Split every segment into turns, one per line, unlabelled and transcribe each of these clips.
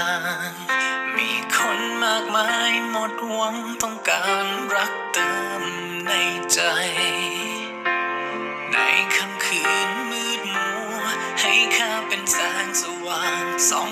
าง มีคนมากมายหมดหวังต้องการรักเติมในใจ ในค่ำคืนมืดมัว ให้ข้าเป็นแสงสว่างส่อง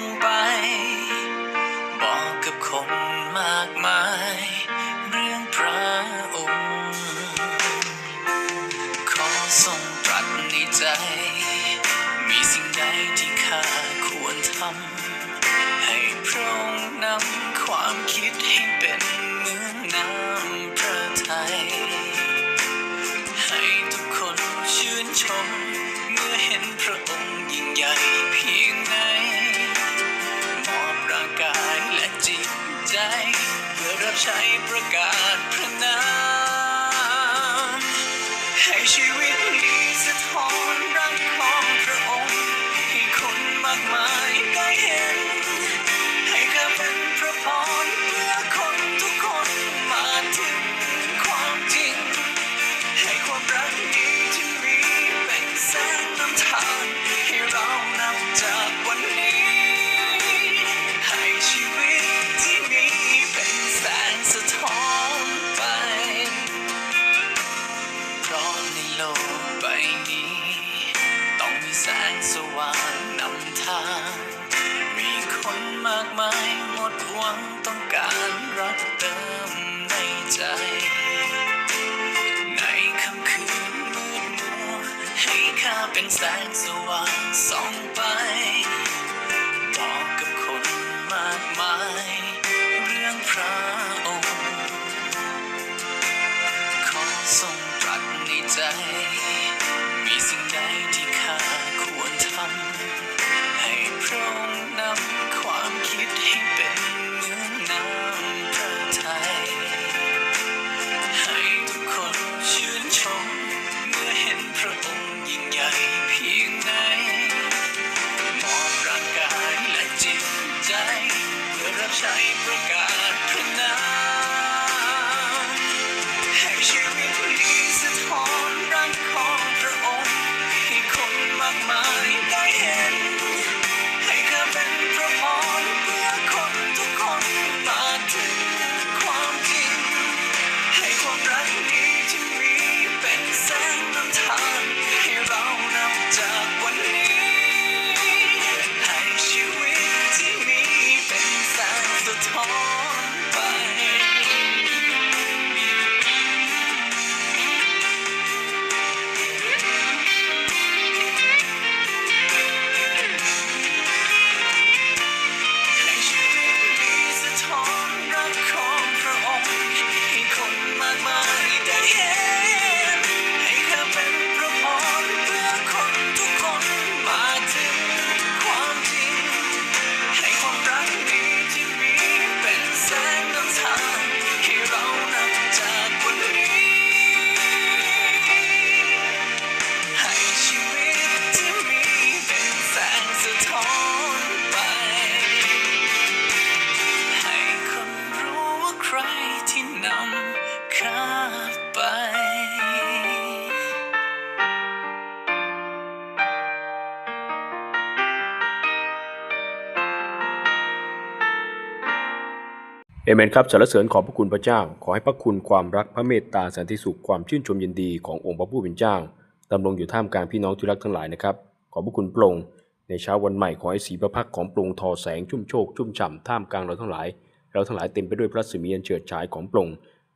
เป็นแสงสว่างส่องไป เอเมนครับสรรเสริ
ญขอพระคุณพระเจ้า ขอให้พระคุณความรักพระเมตตาสันติสุขความชื่นชมยินดีขององค์พระผู้เป็นเจ้าดำรงอยู่ท่ามกลางพี่น้องที่รักทั้งหลายนะครับ ขอพระคุณพระองในเช้าวันใหม่ขอให้สีพระพักของพระองทอแสงชุ่มโชคชุ่มฉ่ำท่ามกลางเราทั้งหลาย เราทั้งหลายเต็มไปด้วยพระสิมีอันเฉิดฉายของพระอง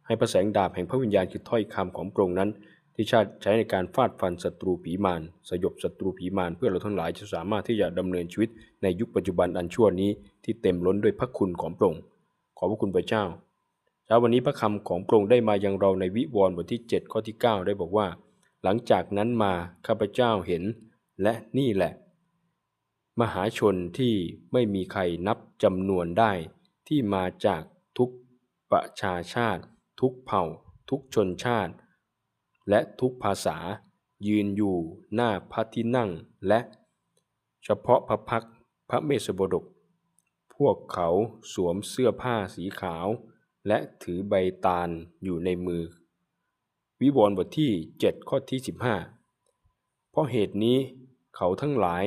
ให้พระแสงดาบแห่งพระวิญญาณคือถ้อยคำของพระองนั้น ที่ชาติใช้ในการฟาดฟันศัตรูผีมารสยบศัตรูผีมารเพื่อเราทั้งหลายจะสามารถที่จะดำเนินชีวิตในยุคปัจจุบันอันชั่วนี้ที่เต็มล้นด้วยพระคุณของพรง ขอบพระคุณพระเจ้าเช้าวันนี้พระคำของพระองค์ได้มายังเราในวิวรณ์บทที่ 7 ข้อที่ 9 ได้บอกว่า หลังจากนั้นมาข้าพเจ้าเห็น และนี่แหละ มหาชนที่ไม่มีใครนับจำนวนได้ที่มาจากทุกประชาชาติ ทุกเผ่า ทุกชนชาติ และทุกภาษา ยืนอยู่หน้าพระที่นั่งและ เฉพาะพระพักพระเมสสบดก พวกเขาสวมเสื้อผ้าสีขาว และถือใบตาลอยู่ในมือ วิวรณ์บทที่ 7 ข้อที่ 15 เพราะเหตุนี้เขาทั้งหลาย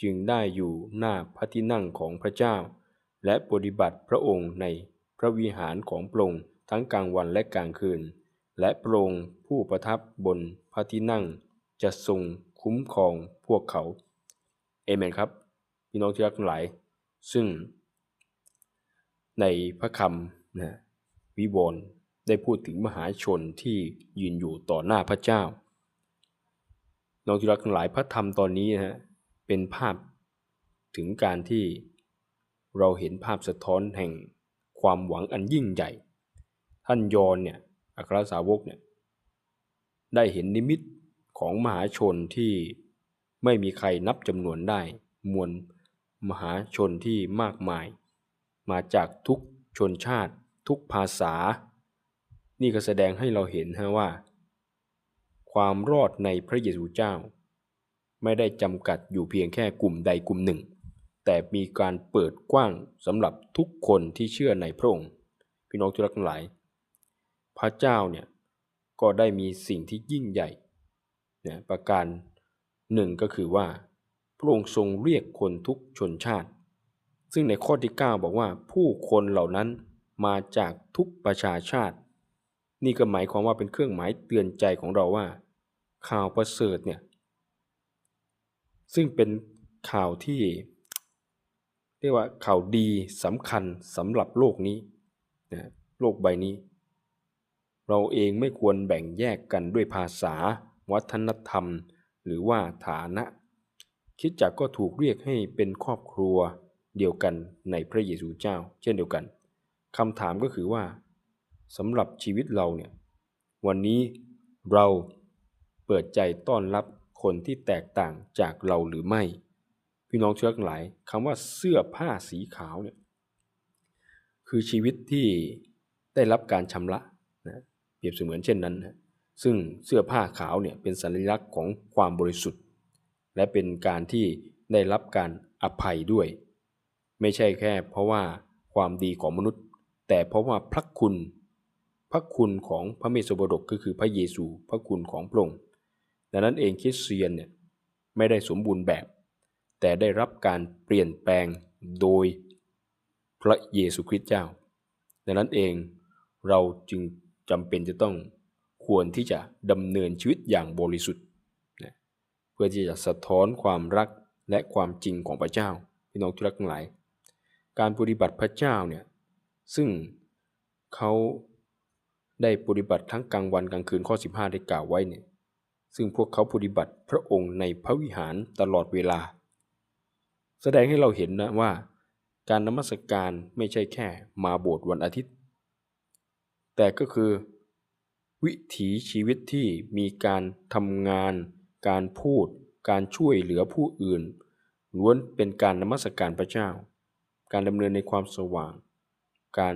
จึงได้อยู่หน้าพระที่นั่งของพระเจ้า และปฏิบัติพระองค์ในพระวิหารของพระองค์ทั้งกลางวันและกลางคืน และพระองค์ผู้ประทับบนพระที่นั่งจะทรงคุ้มครองพวกเขา เอเมนครับ พี่น้องที่รักทั้งหลาย ซึ่ง ในพระคำนะวิวรณ์ได้พูดถึงมหาชนที่ยืนอยู่ต่อหน้าพระเจ้า น้องที่รักทั้งหลายพระธรรมตอนนี้นะฮะเป็นภาพถึงการที่เราเห็นภาพสะท้อนแห่งความหวังอันยิ่งใหญ่ ท่านยอนเนี่ยอัครสาวกเนี่ยได้เห็นนิมิตของมหาชนที่ไม่มีใครนับจำนวนได้ มวลมหาชนที่มากมาย มาจากทุกชนชาติ ทุกภาษา นี่ก็แสดงให้เราเห็นฮะว่า ความรอดในพระเยซูเจ้า ไม่ได้จำกัดอยู่เพียงแค่กลุ่มใดกลุ่มหนึ่ง แต่มีการเปิดกว้างสำหรับทุกคนที่เชื่อในพระองค์พี่น้องที่รักทั้งหลาย พระเจ้าเนี่ยก็ได้มีสิ่งที่ยิ่งใหญ่เนี่ยประการหนึ่งก็คือว่า พระองค์ทรงเรียกคนทุกชนชาติ ซึ่งในข้อที่ 9 บอกว่าผู้คนเหล่านั้นมาจากทุกประชาชาติ นี่ก็หมายความว่าเป็นเครื่องหมายเตือนใจของเราว่า ข่าวประเสริฐเนี่ยซึ่งเป็นข่าวที่ เรียกว่าข่าวดีสำคัญสำหรับโลกนี้นะโลกใบนี้ เราเองไม่ควรแบ่งแยกกันด้วยภาษา วัฒนธรรม หรือว่าฐานะ คิดจักก็ถูกเรียกให้เป็นครอบครัว เดียวกันในพระเยซูเจ้า เช่นเดียวกันคำถามก็คือว่าสำหรับชีวิตเราเนี่ยวันนี้เราเปิดใจต้อนรับคนที่แตกต่างจากเราหรือไม่ พี่น้องเชื่อทั้งหลายคำว่าเสื้อผ้าสีขาวเนี่ยคือชีวิตที่ได้รับการชำระนะเปรียบเสมือนเช่นนั้นนะซึ่งเสื้อผ้าขาวเนี่ยเป็นสัญลักษณ์ของความบริสุทธิ์ และเป็นการที่ได้รับการอภัยด้วย ไม่ใช่แค่ เพราะว่าความดีของมนุษย์ แต่เพราะว่าพระคุณ พระคุณของพระเมสสบดกก็คือพระเยซู พระคุณของพระองค์ดังนั้นเองคริสเตียนเนี่ยไม่ได้สมบูรณ์แบบ แต่ได้รับการเปลี่ยนแปลงโดยพระเยซูคริสต์เจ้า ดังนั้นเองเราจึงจำเป็นจะต้องควรที่จะดำเนินชีวิตอย่างบริสุทธิ์นะเพื่อที่จะสะท้อนความรักและความจริงของพระเจ้าพี่น้องที่รักทั้งหลาย การปฏิบัติพระเจ้าเนี่ยซึ่งเขาได้ปฏิบัติทั้งกลางวันกลางคืนข้อ 15 ได้กล่าวไว้เนี่ยซึ่งพวกเขาปฏิบัติพระองค์ในพระวิหารตลอดเวลา แสดงให้เราเห็นนะว่า การนมัสการไม่ใช่แค่มาโบสถ์วันอาทิตย์ แต่ก็คือ วิถีชีวิตที่มีการทำงาน การพูด การช่วยเหลือผู้อื่นล้วนเป็นการนมัสการพระเจ้า การดำเนินในความสว่าง การ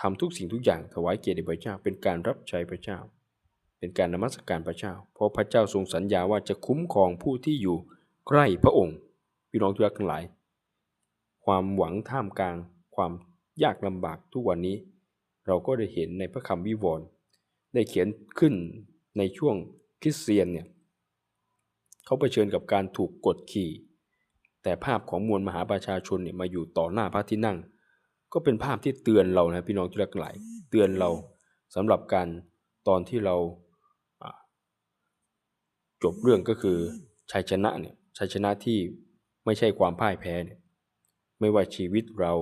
ทำทุกสิ่งทุกอย่างถวายเกียรติพระเจ้า เป็นการรับใช้พระเจ้า เป็นการนมัสการพระเจ้า เพราะพระเจ้าทรงสัญญาว่าจะคุ้มครองผู้ที่อยู่ใกล้พระองค์พี่น้องทุกท่านทั้งหลาย ความหวังท่ามกลาง ความยากลำบากทุกวันนี้ เราก็ได้เห็นในพระคำวิวรณ์ได้เขียนขึ้นในช่วงคริสเตียนเนี่ยเขาเผชิญกับการถูกกดขี่ แต่ภาพของมวลมหาประชาชนเนี่ยมาอยู่ต่อหน้าพระที่นั่ง ก็เป็นภาพที่เตือนเรานะพี่น้องทุกท่านทั้งหลายเตือนเราสำหรับการตอนที่เราจบเรื่องก็คือชัยชนะเนี่ยชัยชนะที่ไม่ใช่ความพ่ายแพ้เนี่ยไม่ว่าชีวิตเรา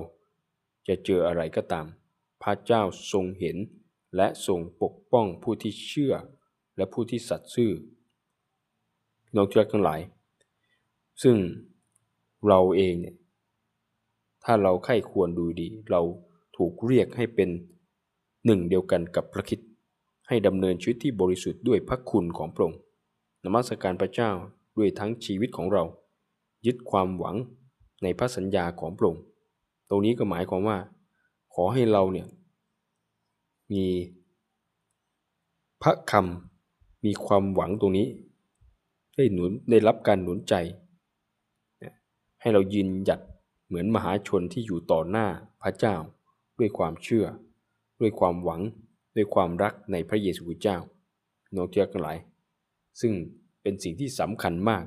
จะเจออะไรก็ตาม พระเจ้าทรงเห็น และทรงปกป้องผู้ที่เชื่อและผู้ที่สัตย์ซื่อน้องทุกทั้งหลาย ซึ่ง เราเองเนี่ยถ้าเราไข้ควรดูดี เราถูกเรียกให้เป็นหนึ่งเดียวกันกับพระคิดให้ดำเนินชีวิตที่บริสุทธิ์ด้วยพระคุณของพระองค์นมัสการพระเจ้าด้วยทั้งชีวิตของเรา ยึดความหวังในพระสัญญาของพระองค์ตรงนี้ก็หมายความว่า ขอให้เราเนี่ยมีพระคำมีความหวังตรงนี้ ได้หนุนได้รับการหนุนใจ ให้เรายืนหยัดเหมือนมหาชนที่อยู่ต่อหน้าพระเจ้า ด้วยความเชื่อ ด้วยความหวัง ด้วยความรักในพระเยซูคริสต์เจ้าน้องเจ้าทั้งหลาย ซึ่งเป็นสิ่งที่สำคัญมาก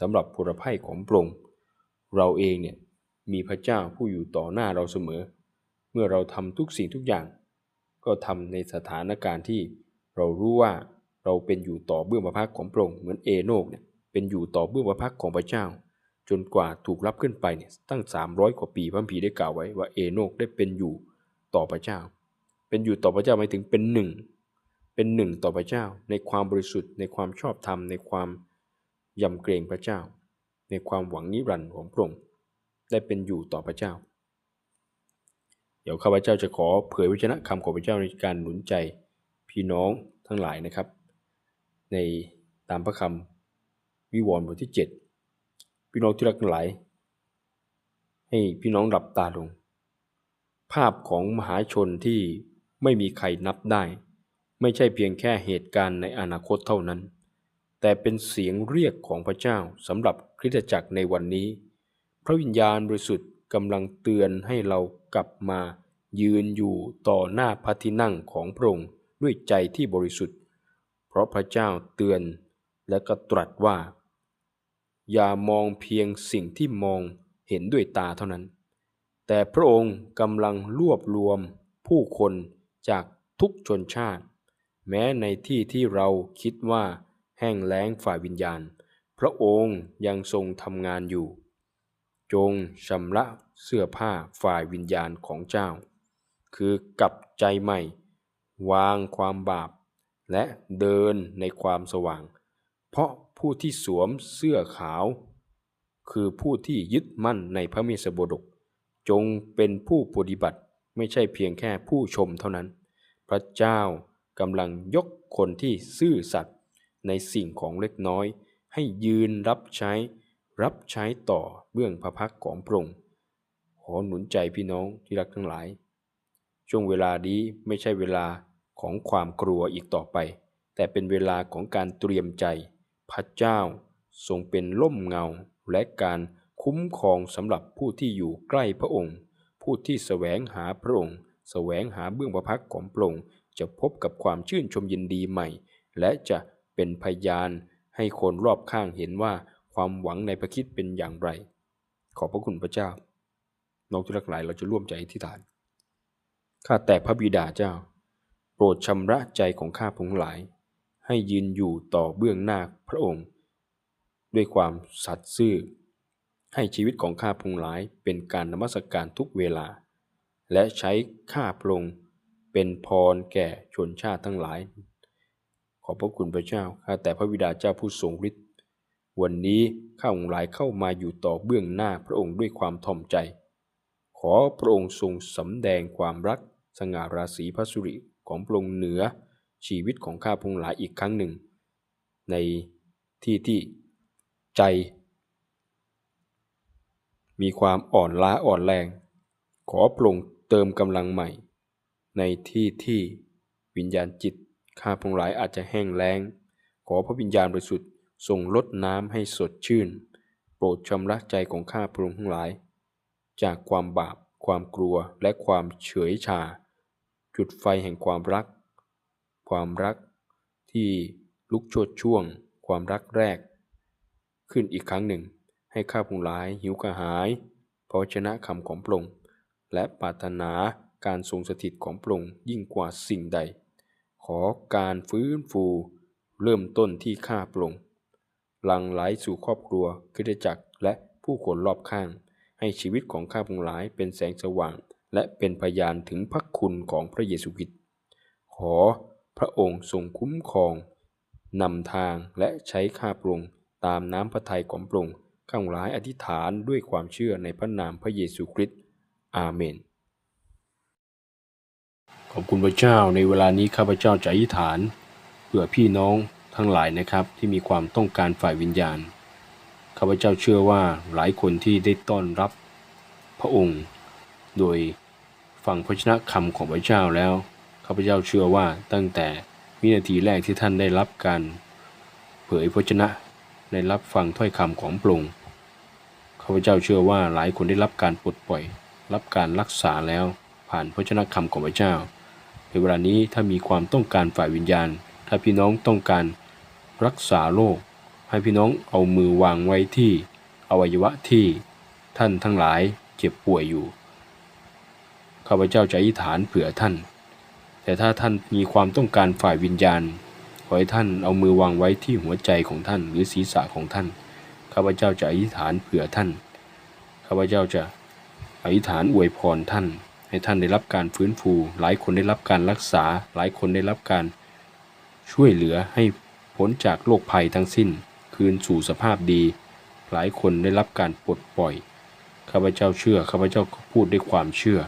สำหรับผลภัยของพระองค์เราเองเนี่ยมีพระเจ้าผู้อยู่ต่อหน้าเราเสมอ เมื่อเราทำทุกสิ่งทุกอย่าง ก็ทำในสถานการณ์ที่เรารู้ว่าเราเป็นอยู่ต่อเบื้องพระพักของพระองค์เหมือนเอโนกเนี่ยเป็นอยู่ต่อเบื้องพระพักของพระเจ้า จนกว่าถูกรับขึ้นไปเนี่ยตั้ง 300 กว่าปีพระคัมภีได้กล่าวไว้ว่าเอโนกได้เป็นอยู่ต่อพระเจ้า เป็นอยู่ต่อพระเจ้าหมายถึงเป็นหนึ่ง เป็นหนึ่งต่อพระเจ้า ในความบริสุทธิ์ในความชอบธรรม ในความยำเกรงพระเจ้า ในความหวังนิรันดร์ของพระองค์ได้เป็นอยู่ต่อพระเจ้า เดี๋ยวข้าพเจ้าจะขอเผยวิจนะคำของพระเจ้าในการหนุนใจพี่น้องทั้งหลายนะครับ ในตามพระคำวิวรณ์บทที่ 7 พี่น้องที่รักหลาย ให้พี่น้องหลับตาลง ภาพของมหาชนที่ไม่มีใครนับได้ ไม่ใช่เพียงแค่เหตุการณ์ในอนาคตเท่านั้น แต่เป็นเสียงเรียกของพระเจ้าสำหรับคริสตจักรในวันนี้ พระวิญญาณบริสุทธิ์กำลังเตือนให้เรากลับมา ยืนอยู่ต่อหน้าพระที่นั่งของพระองค์ด้วยใจที่บริสุทธิ์ เพราะพระเจ้าเตือนและก็ตรัสว่า อย่ามองเพียงสิ่งที่มองเห็นด้วยตาเท่านั้น แต่พระองค์กำลังรวบรวมผู้คนจากทุกชนชาติ แม้ในที่ที่เราคิดว่าแห้งแล้งฝ่ายวิญญาณ พระองค์ยังทรงทำงานอยู่ จงชำระเสื้อผ้าฝ่ายวิญญาณของเจ้า คือกลับใจใหม่ วางความบาป และเดินในความสว่าง เพราะ ผู้ที่สวมเสื้อขาว คือผู้ที่ยึดมั่นในพระเมสสบดก จงเป็นผู้ปฏิบัติไม่ใช่เพียงแค่ผู้ชมเท่านั้น พระเจ้ากำลังยกคนที่ซื่อสัตย์ในสิ่งของเล็กน้อย ให้ยืนรับใช้ รับใช้ต่อเบื้องพระพักตร์ของพระองค์ขอหนุนใจพี่น้องที่รักทั้งหลาย ช่วงเวลานี้ไม่ใช่เวลาของความกลัวอีกต่อไป แต่เป็นเวลาของการเตรียมใจ พระเจ้าทรงเป็นล่มเงาและการคุ้มครองสำหรับผู้ที่อยู่ใกล้พระองค์ ผู้ที่แสวงหาพระองค์แสวงหาเบื้องพระพักของพระองค์จะพบกับความชื่นชมยินดีใหม่ และจะเป็นพยานให้คนรอบข้างเห็นว่าความหวังในพระคิดเป็นอย่างไร ขอพระคุณพระเจ้าน้องที่รักหลายเราจะร่วมใจอธิษฐาน ข้าแต่พระบิดาเจ้า โปรดชำระใจของข้าพงหลาย ให้ยืนอยู่ต่อเบื้องหน้าพระองค์ ด้วยความสัตย์ซื่อ ให้ชีวิตของข้าพงหลายเป็นการนมัสการทุกเวลา และใช้ข้าพระองค์เป็นพรแก่ชนชาติทั้งหลาย ขอพระคุณพระเจ้าข้าแต่พระบิดาเจ้าผู้ทรงฤทธิ์วันนี้ข้าองค์หลายเข้ามาอยู่ต่อเบื้องหน้าพระองค์ด้วยความถ่อมใจ ขอพระองค์ทรงสำแดงความรักสง่าราศีพระสุริของพระองค์เหนือ ชีวิตของข้าพงหลายอีกครั้งหนึ่ง ในที่ที่ใจ มีความอ่อนล้าอ่อนแรง ขอพระองเติมกำลังใหม่ ในที่ที่วิญญาณจิตข้าพงหลายอาจจะแห้งแล้ง ขอพระวิญญาณบริสุทธิ์ทรงลดน้ำให้สดชื่น โปรดชำระใจของข้าพระองค์ทั้งหลาย จากความบาปความกลัวและความเฉยชา จุดไฟแห่งความรัก ความรักที่ลุกโชดช่วง ความรักแรก ขึ้นอีกครั้งหนึ่ง ให้ข้าพงหลายหิวกระหายเพราะชนะคำของพระองค์และปรารถนาการทรงสถิตของพระองค์ยิ่งกว่าสิ่งใด ขอการฟื้นฟู เริ่มต้นที่ข้าพระองค์หลังไหลสู่ครอบครัวคริสตจักรและผู้คนรอบข้าง ให้ชีวิตของข้าพงหลายเป็นแสงสว่าง และเป็นพยานถึงพระคุณของพระเยซูคริสต์ขอ พระองค์ทรงคุ้มครองนำทางและใช้ข้าพระองค์ตามน้ำพระทัยของพระองค์ข้างหลายอธิษฐานด้วยความเชื่อในพระนามพระเยซูคริสต์อาเมน ขอบคุณพระเจ้าในเวลานี้ข้าพเจ้าจะอธิษฐานเผื่อพี่น้องทั้งหลายนะครับที่มีความต้องการฝ่ายวิญญาณข้าพเจ้าเชื่อว่าหลายคนที่ได้ต้อนรับพระองค์ โดยฟังพระชนะคำของพระเจ้าแล้ว ข้าพเจ้าเชื่อว่าตั้งแต่วินาทีแรกที่ท่านได้รับการเผยพระชนะได้รับฟังถ้อยคำของพระองค์ข้าพเจ้าเชื่อว่าหลายคนได้รับการปลดปล่อย รับการรักษาแล้วผ่านพระชนะคำของพระเจ้า ในเวลานี้ถ้ามีความต้องการฝ่ายวิญญาณ ถ้าพี่น้องต้องการรักษาโรคให้พี่น้องเอามือวางไว้ที่อวัยวะที่ท่านทั้งหลายเจ็บป่วยอยู่ข้าพเจ้าจะอธิษฐานเผื่อท่าน แต่ถ้าท่านมีความต้องการฝ่ายวิญญาณ ขอให้ท่านเอามือวางไว้ที่หัวใจของท่านหรือศีรษะของท่าน ข้าพเจ้าจะอธิษฐานเผื่อท่าน ข้าพเจ้าจะอธิษฐานอวยพรท่าน ให้ท่านได้รับการฟื้นฟู หลายคนได้รับการรักษา หลายคนได้รับการช่วยเหลือให้พ้นจากโรคภัยทั้งสิ้น คืนสู่สภาพดี หลายคนได้รับการปลดปล่อย ข้าพเจ้าเชื่อ ข้าพเจ้าพูดด้วยความเชื่อ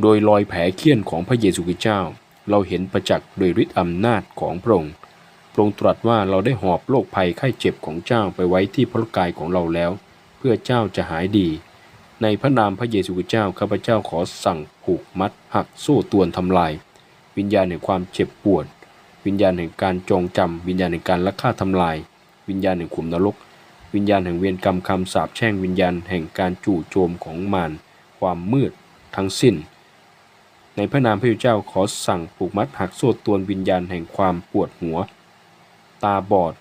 โดยรอยแผลเคี้ยนของพระเยซูคริสต์เจ้า เราเห็นประจักษ์โดยฤทธิ์อำนาจของพระองค์พระองค์ตรัสว่าเราได้หอบโรคภัยไข้เจ็บของเจ้าไปไว้ที่พระกายของเราแล้ว เพื่อเจ้าจะหายดี ในพระนามพระเยซูคริสต์เจ้าข้าพเจ้าขอสั่งผูกมัด หักโซ่ตวนทำลาย วิญญาณแห่งความเจ็บปวด วิญญาณแห่งการจองจำวิญญาณแห่งการลักฆ่าทำลาย วิญญาณแห่งขุมนรก วิญญาณแห่งเวรกรรมคำสาปแช่งวิญญาณแห่งการจู่โจมของมารความมืด ทั้งสิ้น ในพระนามพระเจ้าขอสั่งผูกมัดหักโซ่ตวนวิญญาณแห่งความปวดหัว ตาบอด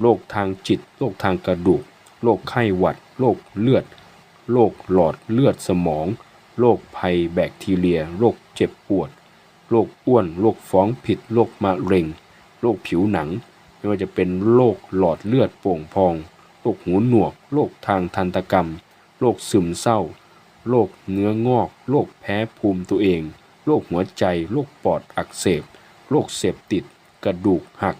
โรคทางจิต โรคทางกระดูก โรคไข้หวัด โรคเลือด โรคหลอดเลือดสมอง โรคภัยแบคทีเรีย โรคเจ็บปวด โรคอ้วน โรคฟ้องผิด โรคมะเร็ง โรคผิวหนัง ไม่ว่าจะเป็นโรคหลอดเลือดโป่งพอง โรคหูหนวก โรคทางทันตกรรม โรคซึมเศร้า โรคเนื้องอก โรคแพ้ภูมิตัวเอง โรคหัวใจ โรคปอดอักเสบ โรคเสพติด กระดูกหัก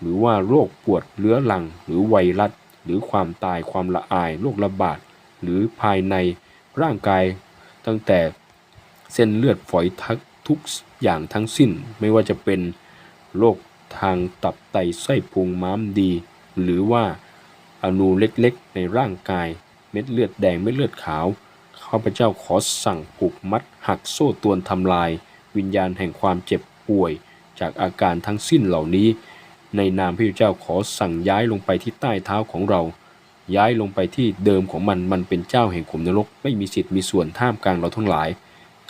หรือว่าโรคปวดเรื้อรัง หรือไวรัส หรือความตายความละอาย โรคระบาด หรือภายในร่างกาย ตั้งแต่เส้นเลือดฝอยทักทุกอย่างทั้งสิ้น ไม่ว่าจะเป็นโรคทางตับไตไส้พุงม้ามดี หรือว่าอนูเล็กๆ ในร่างกาย เม็ดเลือดแดง เม็ดเลือดขาว ข้าพเจ้าขอสั่งผูกมัดหักโซ่ตวนทำลาย วิญญาณแห่งความเจ็บป่วย จากอาการทั้งสิ้นเหล่านี้ ในนามพระเจ้าขอสั่งย้ายลงไปที่ใต้เท้าของเรา ย้ายลงไปที่เดิมของมันมันเป็นเจ้าแห่งขุมนรกไม่มีสิทธิ์มีส่วนท่ามกลางเราทั้งหลาย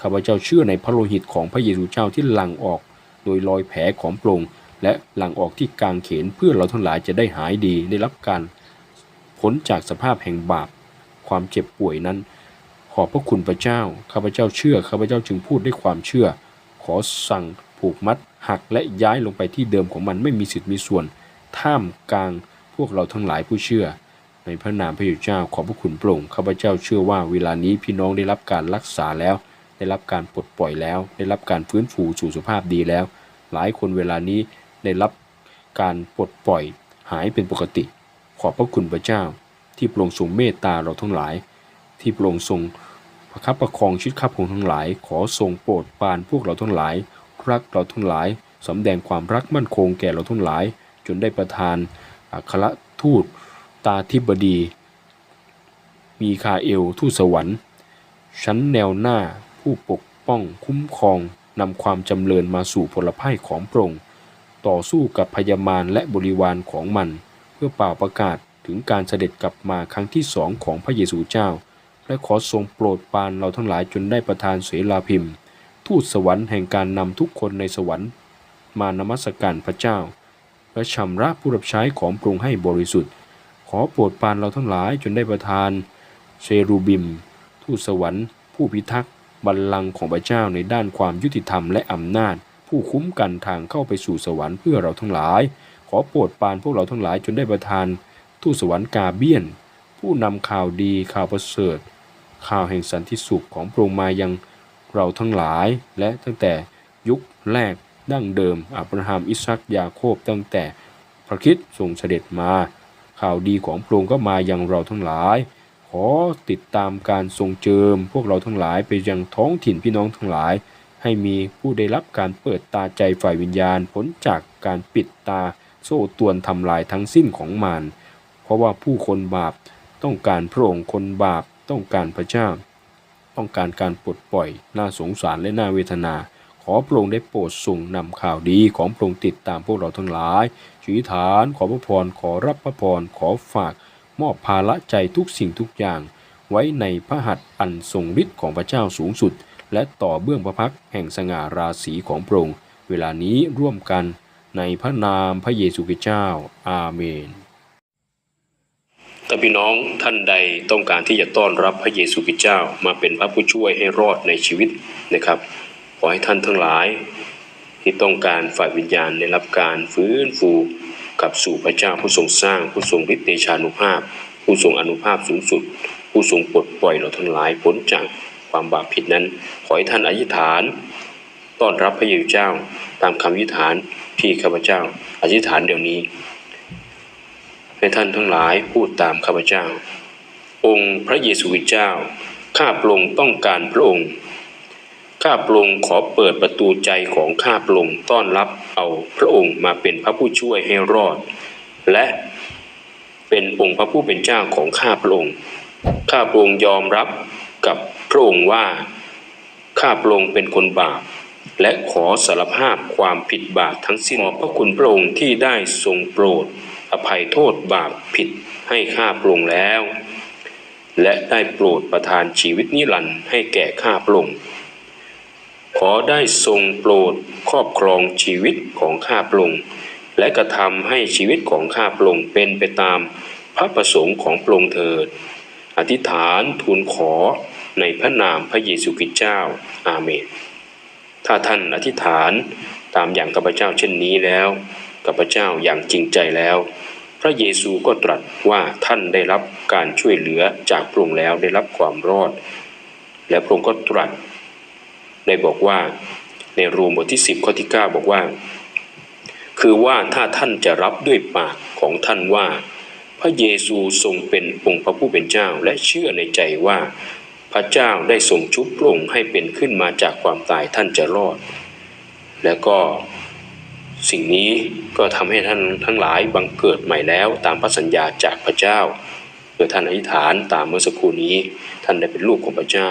ข้าพเจ้าเชื่อในพระโลหิตของพระเยซูเจ้าที่หลั่งออก โดยรอยแผลของพรงและหลั่งออกที่กางเขนเพื่อเราทั้งหลายจะได้หายดีได้รับการ พ้นจากสภาพแห่งบาป ความเจ็บป่วยนั้น ขอบพระคุณพระเจ้า ข้าพเจ้าเชื่อ ข้าพเจ้าจึงพูดด้วยความเชื่อ ขอสั่งผูกมัด หักและย้ายลงไปที่เดิมของมันไม่มีสิทธิ์มีส่วน ท่ามกลางพวกเราทั้งหลายผู้เชื่อ ในพระนามพระเจ้าขอบพระคุณพระองข้าพเจ้าเชื่อว่าเวลานี้พี่น้องได้รับการรักษาแล้ว ได้รับการปลดปล่อยแล้ว ได้รับการฟื้นฟูสู่สุขภาพดีแล้ว หลายคนเวลานี้ได้รับการปลดปล่อยหายเป็นปกติ ขอบพระคุณพระเจ้า ที่พระองทรงเมตตาเราทั้งหลาย ที่พระองทรง ประคับประคองชีวิตข้าพงทั้งหลาย ขอทรงโปรดปานพวกเราทั้งหลาย รักเราทั้งหลายสำแดงความรักมั่นคงแก่เราทั้งหลาย จนได้ประทานอัครทูตตาธิบดี มีคาเอลทูตสวรรค์ชั้นแนวหน้าผู้ปกป้องคุ้มครองนำความจำเริญมาสู่ผลภัยของพระองค์ต่อสู้กับพยามารและบริวารของมัน เพื่อเป่าประกาศถึงการเสด็จกลับมาครั้งที่สองของพระเยซูเจ้า และขอทรงโปรดปานเราทั้งหลายจนได้ประทานเสลาพิมพ์ ทูตสวรรค์แห่งการนำทุกคนในสวรรค์ มานมัสการพระเจ้า และชำระผู้รับใช้ของพระองค์ให้บริสุทธิ์ ขอโปรดปานเราทั้งหลายจนได้ประทานเชรูบิม ทูตสวรรค์ ผู้พิทักษ์บัลลังก์ของพระเจ้าในด้านความยุติธรรมและอำนาจ ผู้คุ้มกันทางเข้าไปสู่สวรรค์เพื่อเราทั้งหลาย ขอโปรดปานพวกเราทั้งหลายจนได้ประทานทูตสวรรค์กาเบียน ผู้นำข่าวดีข่าวประเสริฐ ข่าวแห่งสันติสุขของพระองค์มายังเราทั้งหลาย และตั้งแต่ยุคแรกดั้งเดิมอับราฮัมอิสซักยาโคบตั้งแต่พระคิดทรงเสด็จมา ข่าวดีของพระองค์ก็มายังเราทั้งหลาย ขอติดตามการทรงเจิม พวกเราทั้งหลายไปยังท้องถิ่นพี่น้องทั้งหลาย ให้มีผู้ได้รับการเปิดตาใจฝ่ายวิญญาณพ้นจากการปิดตาโซ่ตวนทำลายทั้งสิ้นของมารเพราะว่าผู้คนบาปต้องการพระองค์คนบาป ต้องการพระเจ้า ต้องการการปลดปล่อย น่าสงสารและน่าเวทนา ขอพระองค์ได้โปรดส่งนำข่าวดีของพระองค์ติดตามพวกเราทั้งหลายชีฐานขอพระพรขอรับพระพรขอฝาก มอบภาระใจทุกสิ่งทุกอย่าง ไว้ในพระหัตถ์อันทรงฤทธิ์ของพระเจ้าสูงสุด และต่อเบื้องพระพักแห่งสง่าราศีของพระองค์เวลานี้ร่วมกันในพระนามพระเยซูคริสต์เจ้า อาเมน ถ้าพี่น้องท่านใดต้องการที่จะต้อนรับพระเยซูคริสต์เจ้ามาเป็นพระผู้ช่วยให้รอดในชีวิตนะครับ ขอให้ท่านทั้งหลายที่ต้องการฝ่ายวิญญาณได้รับการฟื้นฟูกลับสู่พระเจ้าผู้ทรงสร้างผู้ทรงฤทธิเดชานุภาพ ผู้ทรงอนุภาพสูงสุด ผู้ทรงปลดปล่อยเราทั้งหลายพ้นจากความบาปผิดนั้น ขอให้ท่านอธิษฐานต้อนรับพระเยซูเจ้าตามคำอธิษฐานที่ข้าพเจ้าอธิษฐานเดี๋ยวนี้ ให้ท่านทั้งหลายพูดตามข้าพเจ้า องค์พระเยซูคริสต์เจ้า ข้าพระองค์ต้องการพระองค์ ข้าพระองค์ขอเปิดประตูใจของข้าพระองค์ต้อนรับเอาพระองค์มาเป็นพระผู้ช่วยให้รอด และเป็นองค์พระผู้เป็นเจ้าของข้าพระองค์ ข้าพระองค์ยอมรับกับพระองค์ว่า ข้าพระองค์เป็นคนบาป และขอสารภาพความผิดบาปทั้งสิ้นขอบพระคุณพระองค์ที่ได้ทรงโปรด อภัยโทษบาปผิดให้ข้าพระองค์แล้ว และได้โปรดประทานชีวิตนิรันดร์ให้แก่ข้าพระองค์ขอได้ทรงโปรดครอบครองชีวิตของข้าพระองค์และกระทำให้ชีวิตของข้าพระองค์เป็นไปตามพระประสงค์ของพระองค์เถิด อธิษฐานทูลขอในพระนามพระเยซูคริสต์เจ้า อาเมน ถ้าท่านอธิษฐานตามอย่างข้าพเจ้าเช่นนี้แล้ว ข้าพระเจ้าอย่างจริงใจแล้ว พระเยซูก็ตรัสว่าท่านได้รับการช่วยเหลือจากพระองค์แล้วได้รับความรอด และพระองค์ก็ตรัสได้บอกว่าในโรมบทที่ 10 ข้อที่ 9 บอกว่า คือว่าถ้าท่านจะรับด้วยปากของท่านว่า พระเยซูทรงเป็นองค์พระผู้เป็นเจ้าและเชื่อในใจว่า พระเจ้าได้ทรงชุบพระองค์ให้เป็นขึ้นมาจากความตายท่านจะรอด แล้วก็ สิ่งนี้ก็ทำให้ท่านทั้งหลายบังเกิดใหม่แล้วตามพระสัญญาจากพระเจ้าเมื่อท่านอธิษฐานตามเมื่อสักครู่นี้ ท่านได้เป็นลูกของพระเจ้า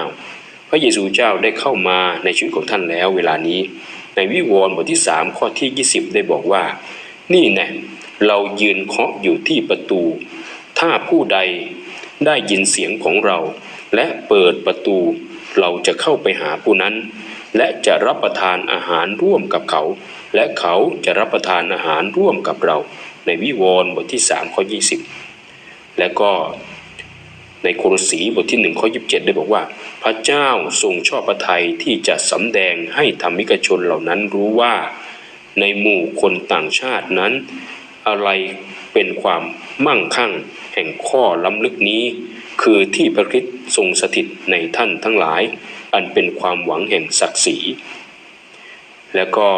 พระเยซูเจ้าได้เข้ามาในชีวิตของท่านแล้วเวลานี้ ในวิวรณ์บทที่ 3 ข้อที่ 20 ได้บอกว่า นี่แน่เรายืนเคาะอยู่ที่ประตู ถ้าผู้ใดได้ยินเสียงของเรา และเปิดประตู เราจะเข้าไปหาผู้นั้น และจะรับประทานอาหารร่วมกับเขา และเขาจะรับประทานอาหารร่วมกับเราในวิวรณ์บทที่3ข้อ20 และก็ในโครสีบทที่1ข้อ27 ได้บอกว่า พระเจ้าทรงชอบพระทัยที่จะสำแดงให้ธรรมิกชนเหล่านั้นรู้ว่า ในหมู่คนต่างชาตินั้น อะไรเป็นความมั่งคั่งแห่งข้อล้ำลึกนี้ คือที่พระคริสต์ทรงสถิตในท่านทั้งหลาย อันเป็นความหวังแห่งศักดิ์ศรีแล้วก็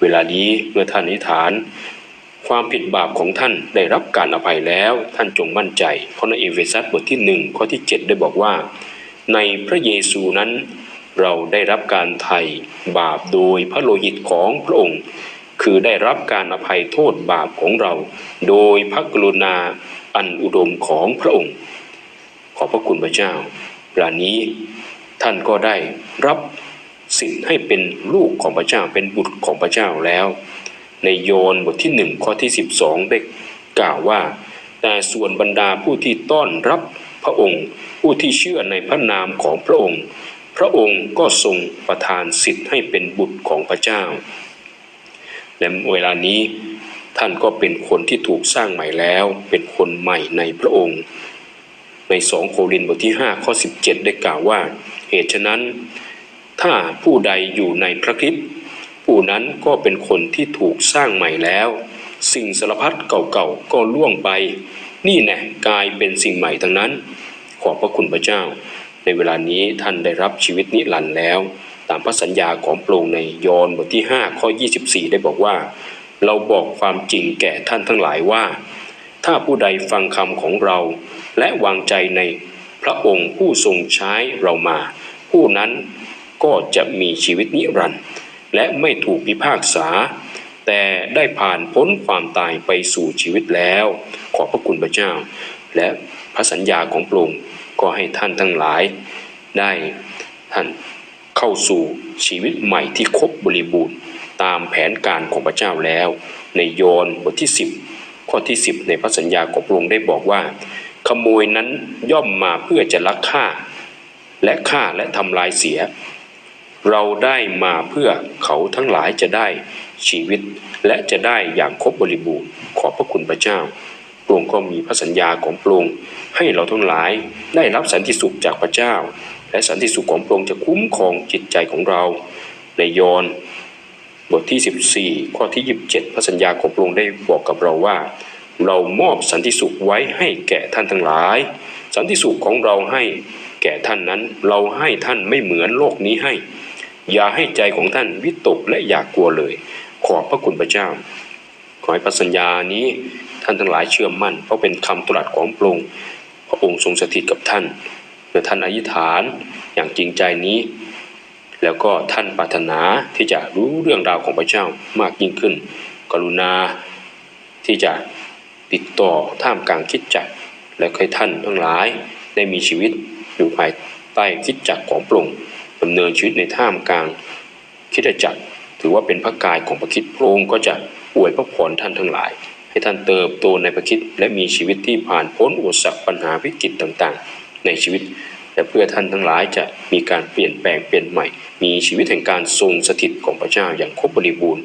เวลานี้เมื่อท่านอธิษฐาน ความผิดบาปของท่านได้รับการอภัยแล้วท่านจงมั่นใจ เพราะในเอเฟซัสบทที่หนึ่งข้อที่ 7 ได้บอกว่า ในพระเยซูนั้น เราได้รับการไถ่บาปโดยพระโลหิตของพระองค์ คือได้รับการอภัยโทษบาปของเรา โดยพระกรุณาอันอุดมของพระองค์ ขอพระคุณพระเจ้าเวลานี้ท่านก็ได้รับ สิทธิ์ให้เป็นลูกของพระเจ้าเป็นบุตรของพระเจ้าแล้ว ในโยนบทที่หนึ่งข้อที่ 12 ได้กล่าวว่า แต่ส่วนบรรดาผู้ที่ต้อนรับพระองค์ ผู้ที่เชื่อในพระนามของพระองค์ พระองค์ก็ทรงประทานสิทธิ์ให้เป็นบุตรของพระเจ้า และเวลานี้ท่านก็เป็นคนที่ถูกสร้างใหม่แล้ว เป็นคนใหม่ในพระองค์ ในสองโครินธ์บทที่5ข้อ17 ได้กล่าวว่า เหตุฉะนั้น ถ้าผู้ใดอยู่ในพระคริสต์ผู้นั้นก็เป็นคนที่ถูกสร้างใหม่แล้ว สิ่งสารพัดเก่าๆก็ล่วงไป นี่แน่กลายเป็นสิ่งใหม่ทั้งนั้น ขอบพระคุณพระเจ้า ในเวลานี้ท่านได้รับชีวิตนิรันดร์แล้ว ตามพระสัญญาของพรงในยอห์นบทที่ 5 ข้อ 24 ได้บอกว่า เราบอกความจริงแก่ท่านทั้งหลายว่า ถ้าผู้ใดฟังคำของเรา และวางใจในพระองค์ผู้ทรงใช้เรามา ผู้นั้น ก็จะมีชีวิตนิรันดร์และไม่ถูกพิพากษา แต่ได้ผ่านพ้นความตายไปสู่ชีวิตแล้ว ขอพระคุณพระเจ้า และพระสัญญาของพระองค์ก็ให้ท่านทั้งหลาย ได้ท่านเข้าสู่ชีวิตใหม่ที่ครบบริบูรณ์ตามแผนการของพระเจ้าแล้ว ในโยนบทที่ 10 ข้อที่ 10 ในพระสัญญาของพระองค์ได้บอกว่า ขโมยนั้นย่อมมาเพื่อจะลักฆ่า และฆ่าและทำลายเสีย เราได้มาเพื่อเขาทั้งหลายจะได้ชีวิต และจะได้อย่างครบบริบูรณ์ขอพระคุณพระเจ้าพระองค์ก็มีพระสัญญาของพระองค์ให้เราทั้งหลายได้รับสันติสุขจากพระเจ้า และสันติสุขของพระองค์จะคุ้มครองจิตใจของเรา ในยอห์นบทที่ 14 ข้อที่ 27 พระสัญญาของพระองค์ได้บอกกับเราว่า เรามอบสันติสุขไว้ให้แก่ท่านทั้งหลาย สันติสุขของเราให้แก่ท่านนั้น เราให้ท่านไม่เหมือนโลกนี้ให้ อย่าให้ใจของท่านวิตกและอย่ากกลัวเลย ขอบพระคุณพระเจ้า ขอให้พระสัญญานี้ท่านทั้งหลายเชื่อมั่น เพราะเป็นคำตรัสของพระองค์พระองค์ทรงสถิตกับท่านเมื่อท่านอธิษฐานอย่างจริงใจนี้ แล้วก็ท่านปรารถนาที่จะรู้เรื่องราวของพระเจ้ามากยิ่งขึ้น กรุณาที่จะติดต่อท่ามกลางคิดจักและให้ท่านทั้งหลายได้มีชีวิตอยู่ภายใต้คิดจักของพระองค์ ดำเนินชีวิตในท่ามกลางคิดจักรถือว่าเป็นพระกายของพระคิดพระองค์ก็จะอวยพระพรท่านทั้งหลาย ให้ท่านเติบโตในพระคิดและมีชีวิตที่ผ่านพ้นอุปสรรคปัญหาวิกฤตต่างๆ ในชีวิตและเพื่อท่านทั้งหลายจะมีการเปลี่ยนแปลงเปลี่ยนใหม่ มีชีวิตแห่งการทรงสถิตของพระเจ้าอย่างครบบริบูรณ์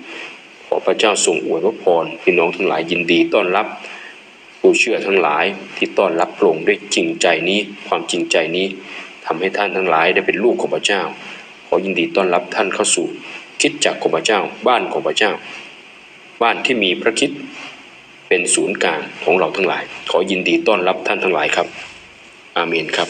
ขอพระเจ้าทรงอวยพระพรพี่น้องทั้งหลายยินดีต้อนรับผู้เชื่อทั้งหลายที่ต้อนรับพระองค์ด้วยจริงใจนี้ความจริงใจนี้ ทำให้ท่านทั้งหลายได้เป็นลูกของพระเจ้า ขอยินดีต้อนรับท่านเข้าสู่คิดจักของพระเจ้า บ้านของพระเจ้า บ้านที่มีพระคิดเป็นศูนย์กลางของเราทั้งหลาย ขอยินดีต้อนรับท่านทั้งหลายครับ อาเมนครับ